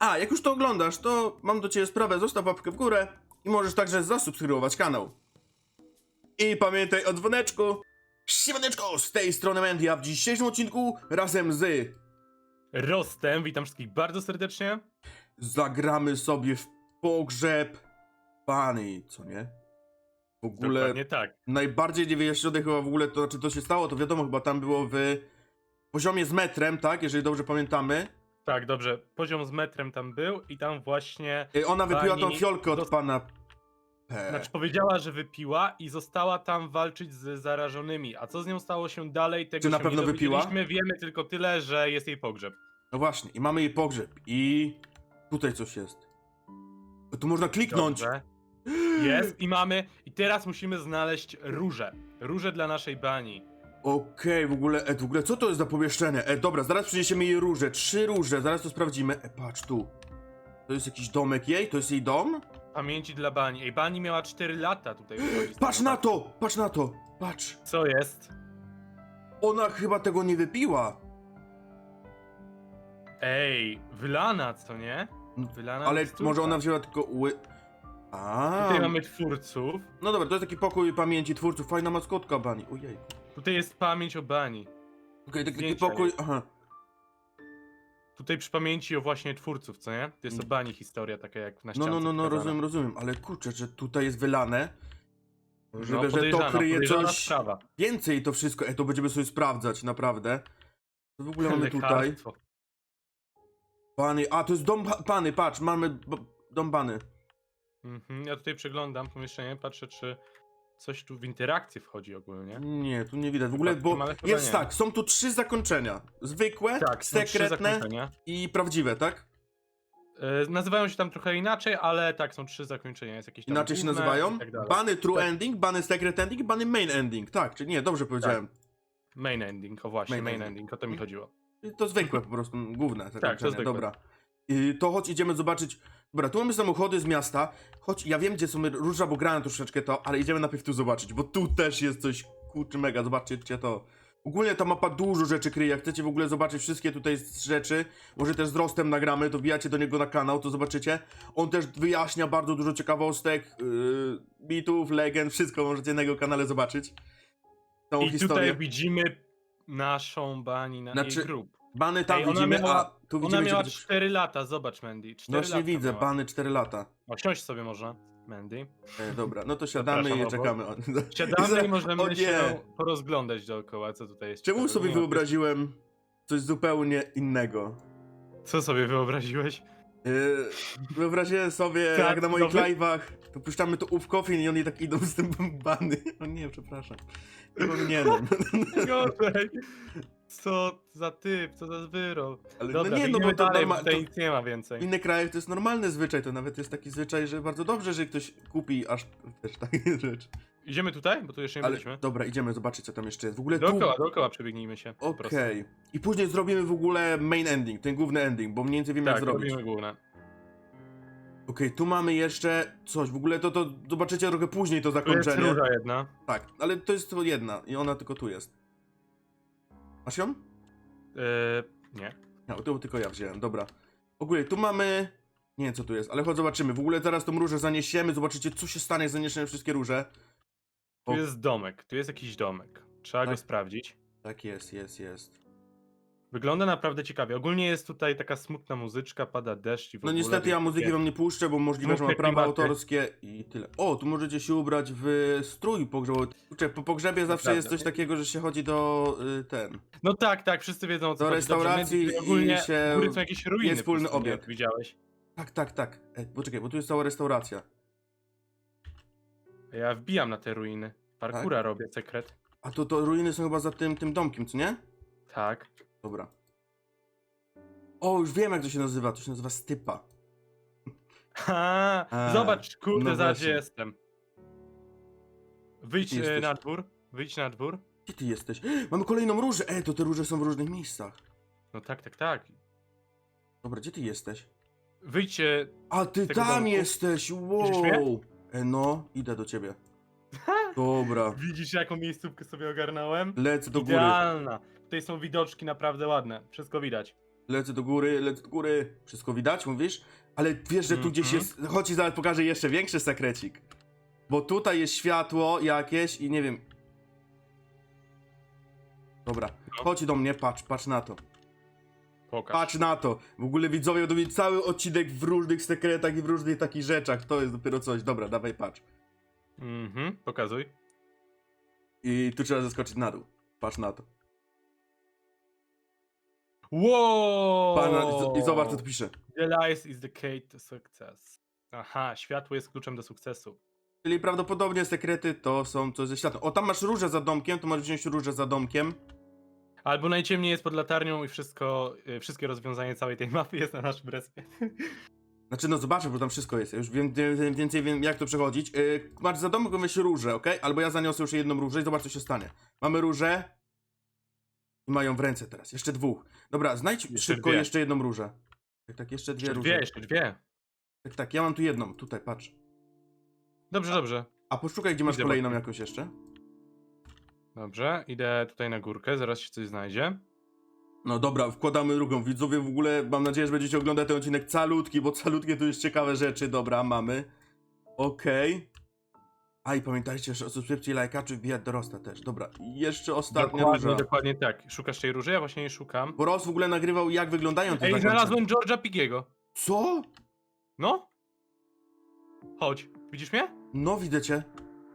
A, jak już to oglądasz, to mam do ciebie sprawę, zostaw łapkę w górę i możesz także zasubskrybować kanał. I pamiętaj o dzwoneczku. Siemaneczko, z tej strony Mandy, a w dzisiejszym odcinku razem z Rostem, witam wszystkich bardzo serdecznie. zagramy sobie w pogrzeb Bunny, co nie? W ogóle Dokładnie tak. najbardziej niewyjaśnione chyba w ogóle to, znaczy to się stało, to wiadomo, chyba tam było w poziomie z metrem, tak? Jeżeli dobrze pamiętamy. Tak, dobrze. Poziom z metrem tam był i tam właśnie. Y, Ona wypiła tą Pani fiolkę od dost- pana P. Znaczy powiedziała, że wypiła i została tam walczyć z zarażonymi. A co z nią stało się dalej? Tego Czy na się pewno nie wypiła? dowiedzieliśmy. Wiemy tylko tyle, że jest jej pogrzeb. No właśnie, i mamy jej pogrzeb. I tutaj coś jest. Tu można kliknąć. Dobrze. Jest i mamy. I teraz musimy znaleźć róże. Róże dla naszej bani. Okej, w ogóle, e, w ogóle co to jest za pomieszczenie? E, dobra, zaraz przyniesiemy jej róże. Trzy róże, zaraz to sprawdzimy. E, patrz tu. To jest jakiś domek jej? To jest jej dom? Pamięci dla bani. Ej, bani miała 4 lata tutaj. z Patrz tego na to! Patrz na to! Patrz! Co jest? Ona chyba tego nie wypiła. Ej, wylana, co nie? Wylana Ale miksturka. może ona wzięła tylko ły... A. Tutaj mamy twórców. No dobra, to jest taki pokój pamięci twórców. Fajna maskotka, Bani. Ojej. Tutaj jest pamięć o bani. Okej, taki, taki Zdjęcia pokój... Aha. Tutaj przy pamięci o właśnie twórców, co nie? To jest o bani historia, taka jak na No, ściance no, no, no, pokazana. rozumiem, rozumiem. Ale kurczę, że tutaj jest wylane. No, Żeby, że to podejrzana, kryje podejrzana coś sprawa. więcej to wszystko. E, to będziemy sobie sprawdzać, naprawdę. Co w ogóle mamy tutaj? Lekarstwo. Pany, a to jest dom pany, patrz, mamy b- dom bany. Mhm. Ja tutaj przeglądam pomieszczenie, patrzę czy coś tu w interakcję wchodzi ogólnie. Nie, tu nie widać. W ogóle, bo jest nie. tak, są tu trzy zakończenia. Zwykłe, Tak, sekretne i prawdziwe, tak? E, nazywają się tam trochę inaczej, ale tak, są trzy zakończenia. Jest jakieś Inaczej się nazywają? Tak. Bany true Tak. ending, bany secret ending i bany main ending. Tak, czy nie, dobrze powiedziałem. Main ending, o właśnie, Main main, ending. ending, o to mi Mhm. chodziło. To zwykłe po prostu, główne zakończenie, Tak, zwykłe. dobra. Y, To chodź, idziemy zobaczyć. Dobra, tu mamy samochody z miasta. Chodź, ja wiem, gdzie są róża, bo grałem troszeczkę to, ale idziemy najpierw tu zobaczyć, bo tu też jest coś kurczy mega, zobaczcie to. Ogólnie ta mapa dużo rzeczy kryje, jak chcecie w ogóle zobaczyć wszystkie tutaj rzeczy, może też z Rostem nagramy, to wbijacie do niego na kanał, to zobaczycie. On też wyjaśnia bardzo dużo ciekawostek, yy, mitów, legend, wszystko możecie na jego kanale zobaczyć. Całą I historię. tutaj widzimy naszą bani na Znaczy, jej grób. Bany tam Ej, ona widzimy, miała- a tu widzimy, Ona miała gdzie... 4 lata, zobacz Mandy. 4 No właśnie lata widzę, miała. bany 4 lata. O, siąść sobie można, Mandy. E, dobra, no to siadamy i Zapraszam czekamy. Siadamy i możemy o nie. się porozglądać dookoła, co tutaj jest. Czemu ciekawe. sobie Nie ma- wyobraziłem coś zupełnie innego? Co sobie wyobraziłeś? Yy, wyobraziłem sobie, Tak, jak na moich nowy? live'ach to puszczamy to ów i oni tak idą z tym bany. O nie, przepraszam. Nie powinienem. Gorzej. Co za typ, co za wyrok. Ale Dobra, no nie, no bo to, dalej, norma- bo tutaj to nic nie ma w więcej. innych krajach to jest normalny zwyczaj, to nawet jest taki zwyczaj, że bardzo dobrze, że ktoś kupi aż też takie rzeczy. Idziemy tutaj? Bo tu jeszcze nie Ale byliśmy. dobra, idziemy zobaczyć co tam jeszcze jest. W ogóle tu Dookoła, dookoła przebiegnijmy się. po Okej. I później zrobimy w ogóle main ending, ten główny ending, bo mniej więcej wiemy Tak, jak zrobić. robimy główne. Okej, tu mamy jeszcze coś, w ogóle to, to zobaczycie trochę później to Tu jest zakończenie. róża jedna. Tak, ale to jest to jedna i ona tylko tu jest. Masz ją? Yy, nie. No, to tylko ja wziąłem, dobra. Ogólnie tu mamy... Nie wiem co tu jest, ale chodź zobaczymy. W ogóle zaraz tą różę zaniesiemy, zobaczycie co się stanie jak zaniesiemy wszystkie róże. Tu jest domek, tu jest jakiś domek. Trzeba go Tak. sprawdzić. Tak jest, jest, jest. Wygląda naprawdę ciekawie. Ogólnie jest tutaj taka smutna muzyczka, pada deszcz i w No ogóle, niestety ja więc muzyki wam nie puszczę, bo możliwe, że mam Smutne prawa klimaty. autorskie i tyle. O, tu możecie się ubrać w strój pogrzebowy. Kurczę, po pogrzebie zawsze jest coś takiego, że się chodzi do y, ten. No tak, tak, wszyscy wiedzą o co Do chodzi. Dobrze, restauracji ogólnie i się- u góry są jakieś ruiny. jest wspólny pustyni, obiad. jak Widziałeś? Tak, tak, tak. E, poczekaj, bo tu jest cała restauracja. Ja wbijam na te ruiny. Parkura Tak? robię, sekret. A to, to ruiny są chyba za tym, tym domkiem, co nie? Tak. Dobra. O, już wiem jak to się nazywa. To się nazywa stypa. Ha, A, zobacz, kurde, no za właśnie. gdzie jestem. Wyjdź Ty e, jesteś. na dwór. Wyjdź na dwór. Gdzie ty jesteś? Mamy kolejną różę. E, to te róże są w różnych miejscach. No tak, tak, tak. Dobra, gdzie ty jesteś? Wyjdź. e, A ty Tego tam domku? jesteś! Widzisz mnie? Wow! E, no, idę do ciebie. Dobra, Widzisz, jaką miejscówkę sobie ogarnąłem? lecę do góry. Idealna. Tutaj są widoczki naprawdę ładne. Wszystko widać. Lecę do góry, lecę do góry. Wszystko widać, mówisz? Ale wiesz, że tu gdzieś Mhm. jest... Chodź i zaraz pokażę jeszcze większy sekrecik. Bo tutaj jest światło jakieś i nie wiem... Dobra, No. chodź do mnie, patrz, patrz na to. Pokaż. Patrz na to. W ogóle widzowie będą mieć cały odcinek w różnych sekretach i w różnych takich rzeczach. To jest dopiero coś. Dobra, dawaj, patrz. Mhm, pokazuj. I tu trzeba zeskoczyć na dół. Patrz na to. Wow! I zobacz, co tu pisze. The lies is the key to success. Aha, światło jest kluczem do sukcesu. Czyli prawdopodobnie sekrety to są coś ze światła. O, tam masz różę za domkiem, to możesz wziąć różę za domkiem. Albo najciemniej jest pod latarnią i wszystko, y, wszystkie rozwiązanie całej tej mapy jest na naszym respie. Znaczy, no zobaczę, bo tam wszystko jest. Ja już wiem, wiem, więcej wiem, jak to przechodzić. Yy, masz za domkiem weź różę, ok? Albo ja zaniosę już jedną różę i zobacz, co się stanie. Mamy różę. I mają w ręce teraz. Jeszcze dwóch. Dobra, znajdź Jeszcze szybko dwie. jeszcze jedną różę. Tak, tak, jeszcze dwie Jeszcze róże. dwie, jeszcze dwie. Tak, tak, ja mam tu jedną. Tutaj, patrz. Dobrze, dobrze. A poszukaj, gdzie masz Idę kolejną jakąś jeszcze. Dobrze, idę tutaj na górkę, zaraz się coś znajdzie. No dobra, wkładamy drugą. Widzowie, w ogóle mam nadzieję, że będziecie oglądać ten odcinek calutki, bo calutkie tu jest ciekawe rzeczy. Dobra, mamy. Okej. A i pamiętajcie, że o subskrypcji, lajka, czy wbijać do Rosta też. Dobra, jeszcze ostatnia dokładnie, róża. dokładnie tak. Szukasz tej róży? Ja właśnie jej szukam. Bo Ross w ogóle nagrywał, jak wyglądają te Ej, zakończenia. znalazłem George'a Pigiego. Co? No? Chodź, widzisz mnie? No, widzę cię.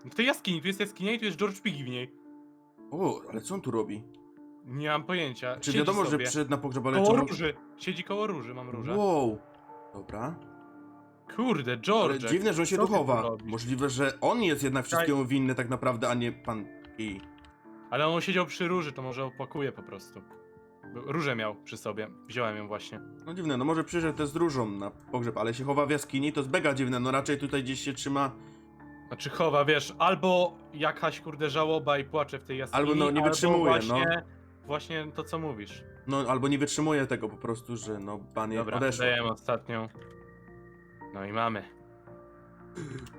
W tej jaskini, tu jest jaskinia i tu jest George Pigi w niej. O, ale co on tu robi? Nie mam pojęcia. Czy Siedzi wiadomo, sobie. że przyszedł na pogrzeb, ale Koło czemu... róży. Siedzi koło róży, mam różę. Wow. Dobra. Kurde, Ale George. dziwne, że on się co tu ty tu chowa. robisz? Możliwe, że on jest jednak wszystkiemu winny tak naprawdę, a nie pan i... Ale on siedział przy róży, to może opakuje po prostu. Bo Różę miał przy sobie. Wziąłem ją właśnie. No dziwne, no może przyszedł też z różą na pogrzeb, ale się chowa w jaskini, to jest mega dziwne, no raczej tutaj gdzieś się trzyma... Znaczy chowa, wiesz, albo jakaś kurde żałoba i płacze w tej jaskini, Albo, no, nie wytrzymuje, no. właśnie, Właśnie to, co mówisz. No albo nie wytrzymuje tego po prostu, że no pan je Dobra, odeszła. dajemy ostatnią. No i mamy.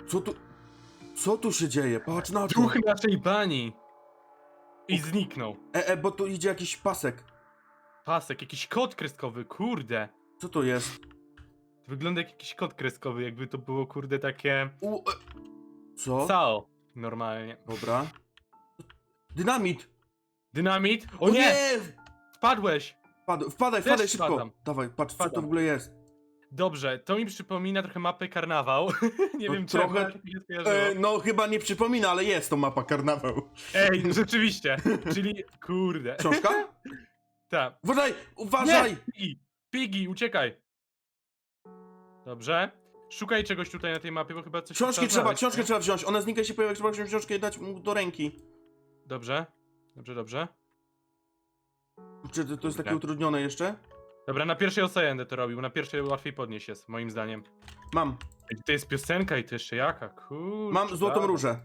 Co tu... Co tu się dzieje? Patrz na to! Duch naszej bani! I zniknął. E, e, bo tu idzie jakiś pasek. Pasek, jakiś kod kreskowy, kurde. Co to jest? To wygląda jak jakiś kod kreskowy, jakby to było kurde takie... U, e, co? Sao. Normalnie. Dobra. Dynamit! Dynamit? O nie! Spadłeś! Wpadaj, wpadaj, Też wpadaj szybko! spadam. Dawaj, patrz, co to w ogóle jest. Dobrze, to mi przypomina trochę mapę karnawał. nie No wiem trochę- ale mi się skojarzyło. E, no chyba nie przypomina, ale jest to mapa karnawał. Ej, rzeczywiście. Czyli, kurde. Książka? Tak. Uważaj! Uważaj! Pigi, uciekaj. Dobrze. Szukaj czegoś tutaj na tej mapie, bo chyba coś Książki trzeba trzeba, znaleźć, książkę nie? trzeba wziąć. Ona znika i się pojawia, trzeba wziąć książkę i dać mu do ręki. Dobrze. Dobrze, dobrze. Czy to, to jest takie Dobra. utrudnione jeszcze? Dobra, na pierwszej osadzie będę to robił, na pierwszej łatwiej podnieść jest, moim zdaniem. Mam, To jest piosenka i to jeszcze jaka, kurczę. mam złotą różę.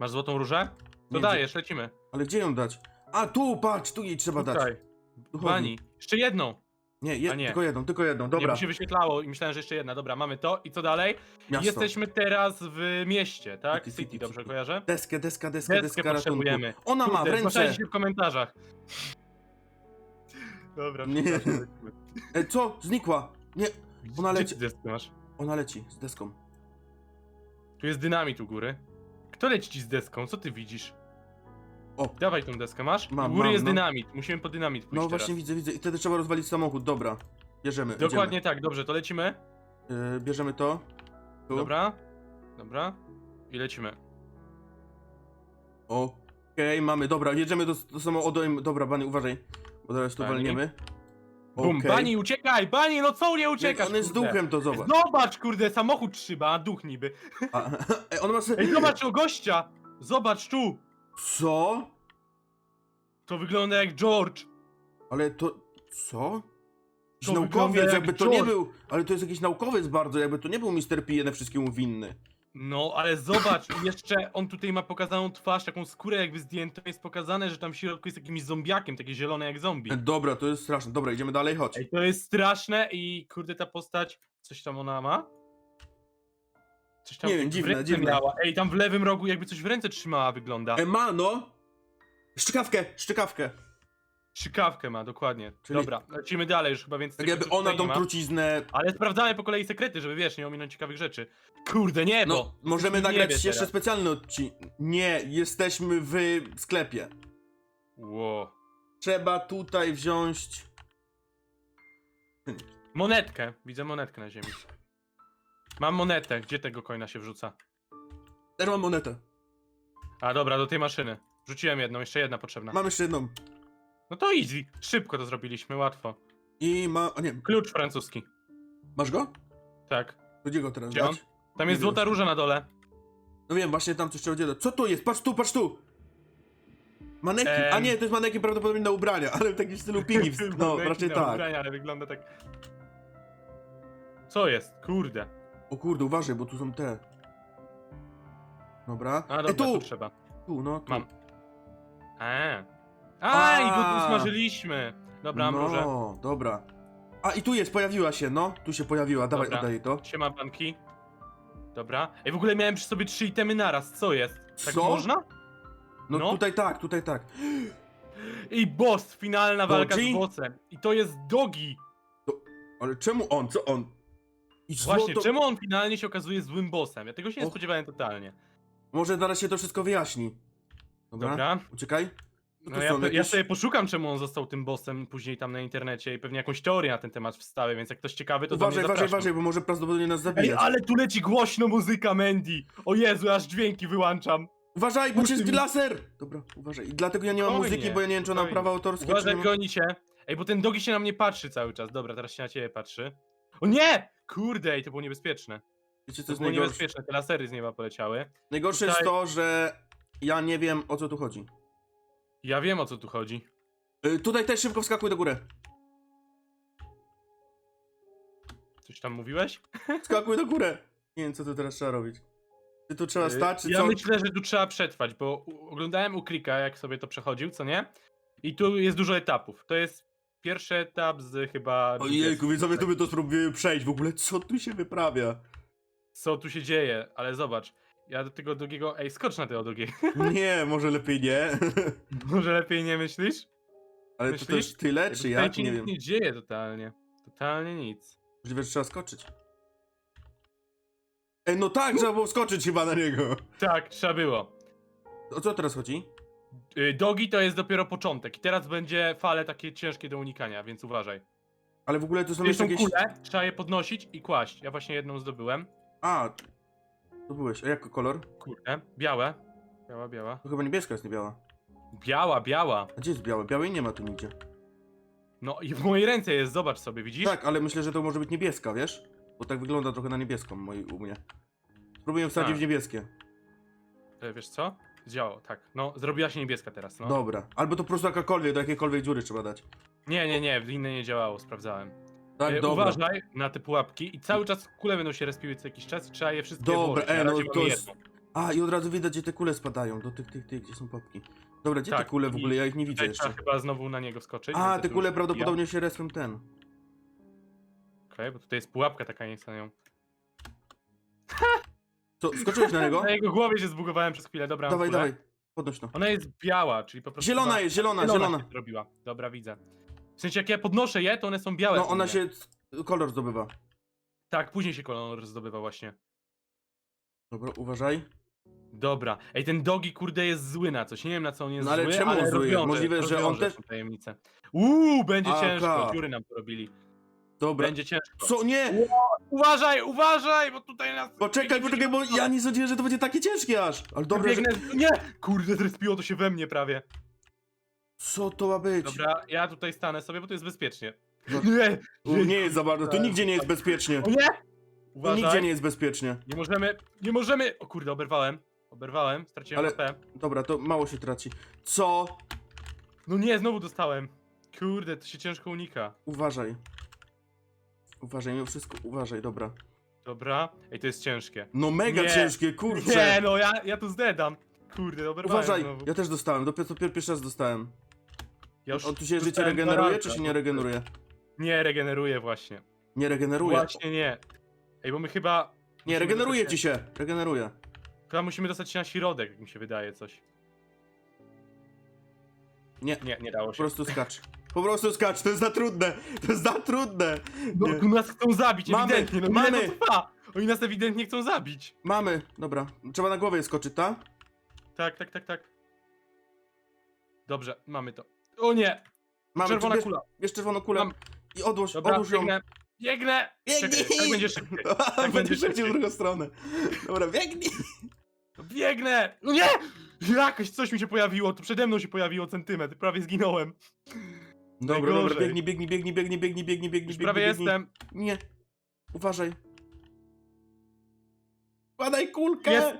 Masz złotą różę? To Nie, dajesz, lecimy. Ale gdzie ją dać? A tu, patrz, tu jej trzeba dać. Tutaj. Tu chodzi. Bani. Jeszcze jedną. Nie, A nie. tylko jedną, tylko jedną, Nie, dobra. bo się wyświetlało i myślałem, że jeszcze jedna. Dobra, mamy to i co dalej? Miasto. Jesteśmy teraz w mieście, tak? City, City, city, dobrze city. kojarzę? Deskę, deska, deska, Deskę deska ratunku. potrzebujemy. Ona ma w ręce. zgłaszajcie się w komentarzach. Dobra, Nie. E, co? Znikła. Nie, Ona Gdzie leci. deskę masz? ona leci z deską. Tu jest dynamit u góry. Kto leci ci z deską? Co ty widzisz? O. Dawaj tą deskę, masz? Mam, u góry mam, jest no. dynamit. Musimy po dynamit pójść No teraz. właśnie widzę, widzę. I wtedy trzeba rozwalić samochód, dobra. Bierzemy, Dokładnie tak, dobrze, to lecimy. idziemy. E, bierzemy to. Tu. Dobra. Dobra. I lecimy. Okej, mamy, dobra, jedziemy do, do samochodu. Dobra, Bany, uważaj. Bo zaraz tu Bani. walniemy. Bum, Okej. Bani, uciekaj! Bani, no co nie uciekasz, On jest kurde? duchem, to zobacz. Zobacz, kurde, samochód trzyma, a duch niby. A, e, on ma se... Ej, zobacz o gościa! Zobacz tu! Co? To wygląda jak George. Ale to... Co? Jakiś To wygląda naukowiec, jak jakby to nie George. był... Ale to jest jakiś naukowiec bardzo, jakby to nie był Mr. P jeden wszystkiemu winny. No, ale zobacz, jeszcze on tutaj ma pokazaną twarz, taką skórę jakby zdjętą, jest pokazane, że tam w środku jest jakimś zombiakiem, takie zielone jak zombie. E, Dobra, to jest straszne. Dobra, idziemy dalej, chodź. Ej, to jest straszne i kurde ta postać, coś tam ona ma? Coś tam Nie wiem, w dziwne, ręce dziwne. miała. Ej, tam w lewym rogu jakby coś w ręce trzymała wygląda. E, ma, no! Szczykawkę, szczykawkę. Strzykawkę ma, dokładnie. Czyli- Dobra, lecimy dalej, już chyba więcej Tak jakby sekretów ona tutaj tą nie ma. truciznę... Ale sprawdzamy po kolei sekrety, żeby wiesz, nie ominąć ciekawych rzeczy. Kurde, niebo! No, możemy nagrać jeszcze teraz. specjalny odcinek. Nie, jesteśmy w sklepie. Ło. Trzeba tutaj wziąć... Monetkę, widzę monetkę na ziemi. Mam monetę, gdzie tego coina się wrzuca? Też mam monetę. A dobra, do tej maszyny. Wrzuciłem jedną, jeszcze jedna potrzebna. Mam jeszcze jedną. No to easy, szybko to zrobiliśmy, łatwo. I ma... O nie, Klucz francuski. masz go? Tak. To Gdzie go teraz Gdzie on? dać? Tam jest złota róża na dole. No wiem, właśnie tam coś trzeba dzielać. Co to jest? Patrz tu, patrz tu! Maneki. A Em. nie, to jest maneki prawdopodobnie na ubrania, ale w takim stylu pigi. w- No, raczej na tak. ubrania, ale wygląda tak... Co jest? Kurde. O kurde, uważaj, bo tu są te. Dobra. A e, dobra, tu! tu trzeba. Tu, no, tu. Mam. A, a, i go A. usmażyliśmy. Dobra. No, dobra. A i tu jest, pojawiła się, no. Tu się pojawiła, dawaj, Dobra. oddaj jej to. Siema banki. Dobra. Ej, w ogóle miałem przy sobie trzy itemy naraz, co jest? Tak Co? można? No, No. tutaj tak, tutaj tak. I boss, finalna walka Dogi? z bossem. I to jest Dogi. Ale czemu on? Co on? I Właśnie, złoto... czemu on finalnie się okazuje złym bossem? Ja tego się nie Och. spodziewałem totalnie. Może zaraz się to wszystko wyjaśni. Dobra. Dobra. Uciekaj. No ja, są, ja jakieś- sobie poszukam, czemu on został tym bossem później tam na internecie i pewnie jakąś teorię na ten temat wstawię, więc jak ktoś ciekawy, to do Uważaj, mnie uważaj, zapraszam. uważaj, bo może prawdopodobnie nas Ej, zabijać. ale tu leci głośno muzyka Mandy! O Jezu, aż dźwięki wyłączam. Uważaj, bo jest laser! Dobra, uważaj. I dlatego ja nie mam Spokojnie, muzyki, bo ja nie wiem, czy ona ma spokojnie. prawa autorskie, czy Uważaj, nie ma... gonicie. Ej, bo ten Dogi się na mnie patrzy cały czas. Dobra, teraz się na ciebie patrzy. O nie! Kurde, ej, to było niebezpieczne. Wiecie, co To jest było najgorsze? niebezpieczne, te lasery z nieba poleciały. Najgorsze jest Tutaj- to, że ja nie wiem, o co tu chodzi. Ja wiem, o co tu chodzi. Y, tutaj też szybko wskakuj do góry. Coś tam mówiłeś? Skakuj do góry! Nie wiem, co tu teraz trzeba robić. Czy tu trzeba Yy, stać, czy ja co? myślę, że tu trzeba przetrwać, bo u- oglądałem u Klika, jak sobie to przechodził, co nie? I tu jest dużo etapów. To jest pierwszy etap z chyba... Ojejku, 20. widzowie, tu by to spróbujemy przejść. W ogóle, co tu się wyprawia? Co tu się dzieje? Ale zobacz. Ja do tego drugiego... Ej, skocz na tego drugiego. Nie, może lepiej nie. Może lepiej nie myślisz? Ale to Myślisz? też tyle, czy tutaj jak? ci Nie nic wiem. nie dzieje totalnie. Totalnie nic. Możliwe, że trzeba skoczyć. Ej, no tak, trzeba było skoczyć chyba na niego. Tak, trzeba było. O co teraz chodzi? Y, Dogi to jest dopiero początek i teraz będzie fale takie ciężkie do unikania, więc uważaj. Ale w ogóle tu są jeszcze są jakieś... kule, trzeba je podnosić i kłaść. Ja właśnie jedną zdobyłem. A, to byłeś. A jaki kolor? Kurde, białe. Biała, biała. To chyba niebieska jest, nie biała. Biała, biała. A gdzie jest białe? Białej nie ma tu nigdzie. No i w mojej ręce jest, zobacz sobie, widzisz? Tak, ale myślę, że to może być niebieska, wiesz? Bo tak wygląda trochę na niebieską moi, u mnie. Spróbuję wsadzić Tak. w niebieskie. E, Wiesz co? Zdziałało, tak. No, zrobiła się niebieska teraz, no. Dobra. Albo to po prostu jakakolwiek, do jakiejkolwiek dziury trzeba dać. Nie, nie, nie, w innej nie działało, sprawdzałem. Tak, E, dobra. Uważaj na te pułapki i cały czas kule będą się respiły co jakiś czas i trzeba je wszystkie Dobra, włożyć. e, Na no razie to mamy jest- jedną. A, i od razu widać, gdzie te kule spadają. Do tych, tych, tych, gdzie są popki. Dobra, gdzie te Tak, kule w i ogóle? Ja ich nie widzę Tutaj jeszcze. trzeba chyba znowu na niego skoczyć. A, więc te to kule już prawdopodobnie się respią ten. Okej, bo tutaj jest pułapka taka, nie chcę na nią. Co, skoczyłeś na niego? Na jego głowie się zbugowałem przez chwilę, dobra. Dawaj, dawaj. Podnoś to. Ona jest biała, czyli po prostu. Zielona chyba- jest, zielona, zielona. się zrobiła. Dobra, widzę. W sensie, jak ja podnoszę je, to one są białe. No, ona się kolor zdobywa. Tak, później się kolor zdobywa właśnie. Dobra, uważaj. Dobra. Ej, ten dogi, kurde, jest zły na coś. Nie wiem, na co on jest No, ale zły, czemu ale on zły rozwiąże, Możliwe, że on rozwiąże też- tą tajemnicę. Uuu, będzie ciężko. Dziury nam porobili. Dobra. Będzie ciężko. Co? Nie! Uważaj, uważaj, bo tutaj nas... Poczekaj, poczekaj, bo ja nie sądziłem, że to będzie takie ciężkie aż. Ale dobra, że... Biegnę... Nie! Kurde, zrespiło to się we mnie prawie. Co to ma być? Dobra, ja tutaj stanę sobie, bo to jest bezpiecznie. No. Nie! U, nie jest za bardzo, tu nigdzie nie jest bezpiecznie. O nie! Tu Uważaj. nigdzie nie jest bezpiecznie. Nie możemy, nie możemy... O kurde, oberwałem. Oberwałem, straciłem Ale- HP. Dobra, to mało się traci. Co? No nie, znowu dostałem. Kurde, to się ciężko unika. Uważaj. Uważaj, mimo wszystko, uważaj, dobra. Dobra. Ej, to jest ciężkie. No mega Nie. ciężkie, Nie, kurczę. no ja, ja tu zdedam. Kurde, oberwałem Uważaj, znowu. ja też dostałem, dopiero dopiero pierwszy raz dostałem. Ja już On tu się życie dostałem regeneruje, czy się nie regeneruje? Nie, regeneruje właśnie. Nie regeneruje. Właśnie nie. Ej, bo my chyba... Nie, musimy regeneruje dostać ci się, regeneruje. Chyba musimy dostać się na środek, jak mi się wydaje coś. Nie, Nie, nie dało po się. prostu skacz. Po prostu skacz, to jest za trudne, to jest za trudne. No, Nie. tu nas chcą zabić, Mamy, ewidentnie. No, mamy. To trwa? Oni nas ewidentnie chcą zabić. Mamy, dobra, trzeba na głowę je skoczyć, tak? Tak, tak, tak, tak. Dobrze, mamy to. O nie! Mamy, Czerwona bierz, kula. Bierz czerwoną kulę Mam. i odłóż, Dobra, odłóż ją. biegnę. Biegnę! Biegnij! Czekaj, tak będzie szybciej. będzie będzie szybciej w szybciej. drugą stronę. Dobra, biegnij. Biegnę! No nie! Jakoś coś mi się pojawiło, tu przede mną się pojawiło centymetr, prawie zginąłem. Dobra, dobra, Najgorzej. biegnij, biegnij, biegnij, biegnij, biegnij, biegnij, biegnij, Już biegnij, prawie biegnij. jestem. Nie. Uważaj. Kładaj kulkę! Jest.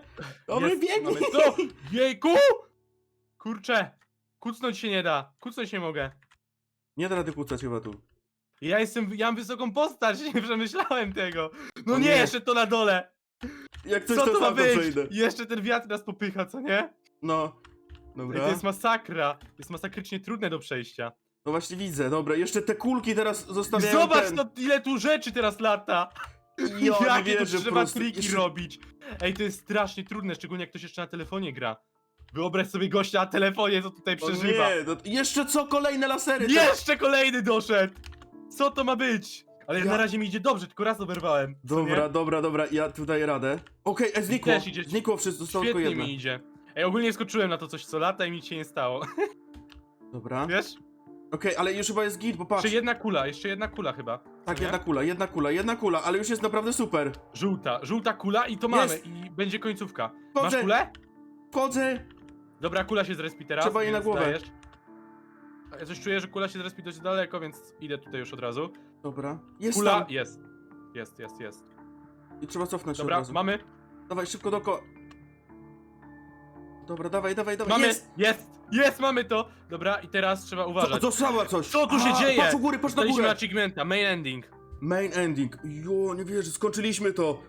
Dobra, Jest, biegnij! mamy to. Jejku! Kurczę, kucnąć się nie da, kucnąć nie mogę. Nie da rady kłócać chyba tu. Ja jestem, ja mam wysoką postać, nie przemyślałem tego. No O nie, nie. jeszcze to na dole. Jak coś Co to ma sam być? przejdę. Jeszcze ten wiatr nas popycha, co nie? No. Ej, Dobra. To jest masakra. Jest masakrycznie trudne do przejścia. No właśnie widzę, dobra. Jeszcze te kulki teraz zostawiają Zobacz, ten... no, ile tu rzeczy teraz lata. Ja nie Jakie wierzę, tu po trzeba prostu. triki Jeszcze- robić. Ej, to jest strasznie trudne, szczególnie jak ktoś jeszcze na telefonie gra. Wyobraź sobie gościa na telefonie, co tutaj O przeżywa. nie, no, jeszcze co? Kolejne lasery! te- Jeszcze kolejny doszedł! Co to ma być? Ale Ja- na razie mi idzie dobrze, tylko raz oberwałem. co Dobra, nie? dobra, dobra, ja tu daję radę. Okej, e, znikło. też idzie- Znikło wszystko, zostało tylko Świetnie jedno. mi idzie. Ej, ogólnie skoczyłem na to coś co lata i nic się nie stało. Dobra. Wiesz? Okej, ale już chyba jest git, bo patrz. Jeszcze jedna kula, jeszcze jedna kula chyba. Tak, nie? jedna kula, jedna kula, jedna kula, ale już jest naprawdę super. Żółta, żółta kula i to Jest. mamy. I będzie końcówka. Masz kulę? wchodzę. Dobra, kula się zrespi teraz. Trzeba jej na więc głowę. dajesz. A Ja coś czuję, że kula się zrespi dość daleko, więc idę tutaj już od razu. Dobra. Jest Kula tam. jest. Jest, jest, jest. I trzeba cofnąć się od Dobra, razu. mamy. Dawaj, szybko dookoła. Dobra, dawaj, dawaj, dawaj. Mamy. Jest! Jest, jest, mamy to. Dobra, i teraz trzeba Co, uważać. dostała coś. Co tu się A, dzieje? Patrz u góry, patrz na Dostaliśmy górę. achievementa, main ending. Main ending. Jo, nie wierzę, skończyliśmy to.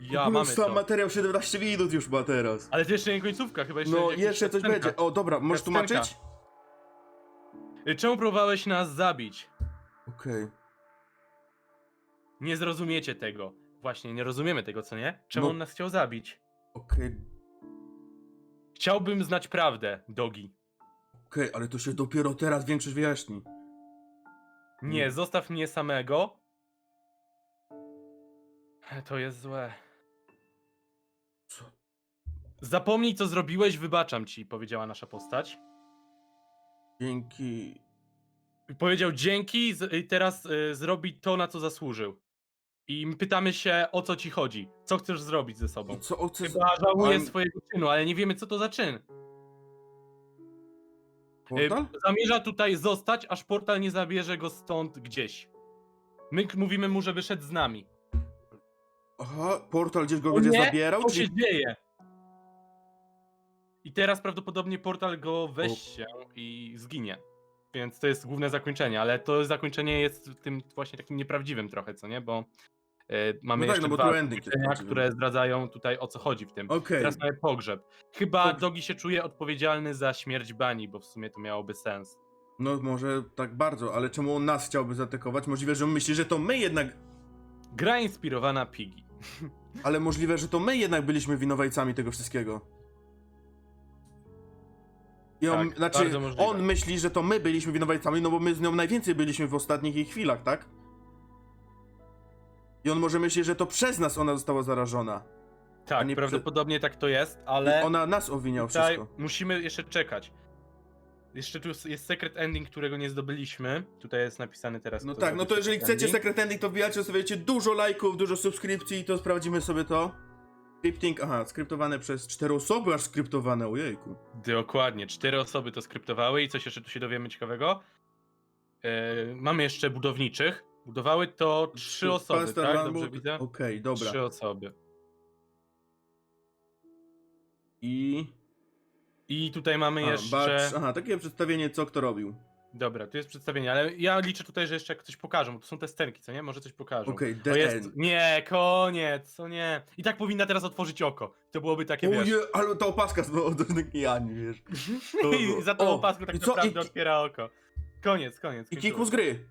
Ja, ogóle mamy sam to. materiał 17 minut już ma teraz. Ale to jeszcze nie końcówka, chyba jeszcze No, jeszcze coś będzie. O, dobra, możesz tłumaczyć? Y, Czemu próbowałeś nas zabić? Okej. Nie zrozumiecie tego. Właśnie, nie rozumiemy tego, co nie? Czemu No. on nas chciał zabić? Okej, Chciałbym znać prawdę, Dogi. okej, ale to się dopiero teraz większość wyjaśni. Nie, zostaw mnie samego. To jest złe. Co? Zapomnij, co zrobiłeś, wybaczam ci, powiedziała nasza postać. Dzięki. Powiedział dzięki, z- i teraz y, zrobi to, na co zasłużył. I my pytamy się, o co ci chodzi. Co chcesz zrobić ze sobą? Co ojciec... Chyba żałuje Ale- swojego czynu, ale nie wiemy, co to za czyn. Y, Portal? Zamierza tutaj zostać, aż portal nie zabierze go stąd gdzieś. My k- mówimy mu, żeby szedł z nami. Aha, portal gdzieś go O będzie nie, zabierał? Co Czyli... się dzieje? I teraz prawdopodobnie portal go weź i zginie. Więc to jest główne zakończenie, ale to zakończenie jest tym właśnie takim nieprawdziwym trochę, co nie? Bo e, mamy No tak, jeszcze no dwa ending które zdradzają tutaj o co chodzi w tym. Okej. Teraz mamy pogrzeb. Chyba. Dogi się czuje odpowiedzialny za śmierć Bani, bo w sumie to miałoby sens. No może tak bardzo, ale czemu on nas chciałby zaatakować? Możliwe, że on myśli, że to my jednak... Gra inspirowana Piggy. Ale możliwe, że to my jednak byliśmy winowajcami tego wszystkiego. I on, Tak, znaczy, on myśli, że to my byliśmy winowajcami, no bo my z nią najwięcej byliśmy w ostatnich jej chwilach, tak? I on może myśli, że to przez nas ona została zarażona. Tak, nie prawdopodobnie tak to jest, ale... I ona nas owiniał Tutaj wszystko. musimy jeszcze czekać. Jeszcze tu jest- jest secret ending, którego nie zdobyliśmy. Tutaj jest napisany teraz. No kto tak, zrobił no to jeżeli secret chcecie ending. Secret Ending, to wbijacie, zostawiacie dużo lajków, dużo subskrypcji i to sprawdzimy sobie to. Scripting, aha, skryptowane przez cztery osoby, aż skryptowane, ojejku. Dokładnie, cztery osoby to skryptowały i coś jeszcze tu się dowiemy ciekawego. E, mamy jeszcze budowniczych. Budowały to trzy osoby, Pastor tak? Dobrze widzę? Okej, dobra. Trzy osoby. I... I tutaj mamy A, jeszcze... Aha, takie przedstawienie, co kto robił. Dobra, tu jest przedstawienie, ale ja liczę tutaj, że jeszcze coś pokażą, bo to są te scenki, co nie? Może coś pokażą. Okej, To the jest... end. Nie, koniec, co nie. I tak powinna teraz otworzyć oko. To byłoby takie, wiesz... Oje, ale ta opaska znowu do Jani, wiesz. I za tą o, opaską tak i co? naprawdę otwiera oko. Koniec, koniec. I kiku z gry.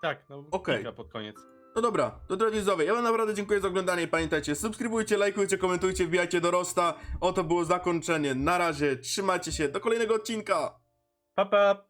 Tak, no Okej. kilka pod koniec. No dobra, to drodzy widzowie, ja wam naprawdę dziękuję za oglądanie. Pamiętajcie, subskrybujcie, lajkujcie, komentujcie, wbijajcie do Rosta. Oto było zakończenie. Na razie, trzymajcie się, do kolejnego odcinka. Pa, pa.